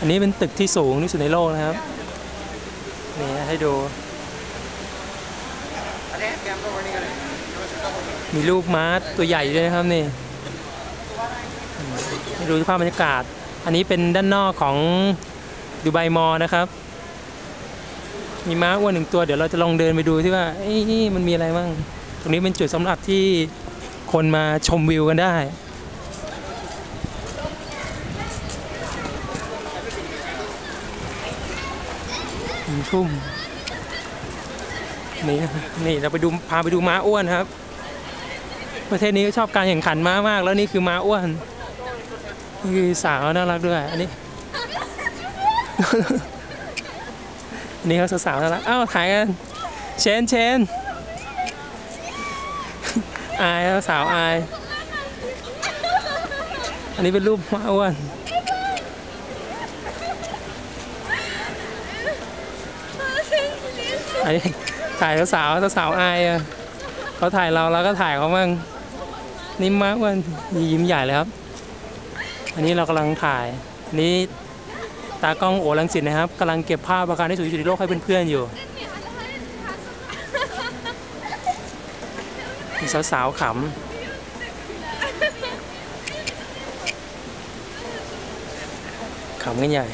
อันนี้เป็นตึกที่สูงที่สุดในโลกนะครับ นี่ให้ดู มีรูปม้าตัวใหญ่ด้วยนะครับนี่ให้ดูสภาพบรรยากาศ อันนี้เป็นด้านนอกของดูไบมอนะครับ มีม้าอ้วนหนึ่งตัวเดี๋ยวเราจะลองเดินไปดูที่ว่าเอ้ยมันมีอะไรบ้าง ตรงนี้เป็นจุดสำหรับที่คนมาชมวิวกันได้ หนึ่งทุ่มนี่นี่เราไปดูพาไปดูม้าอ้วนครับ ประเทศนี้ก็ชอบการแข่งขันม้ามาก แล้วนี่คือม้าอ้วนนี่คือสาวน่ารักด้วย อันนี้นนี้เขาสาวน่ารักอ้าวถ่ายกันเชนเชนอายสาวอาย อันนี้เป็นรูปม้าอ้วน อันนี้ถ่ายสาวสาวอายอะเขาถ่ายเราเราก็ถ่ายเขาบ้างนี่มมากวันยิ้มใหญ่เลยครับ อันนี้เรากำลังถ่ายนี้ตากล้องโอลังสิตนะครับกำลังเก็บภาพอาการที่สุดที่สุดในโลกให้เพื่อนๆอยู่มีสาวๆขำขำกันใหญ่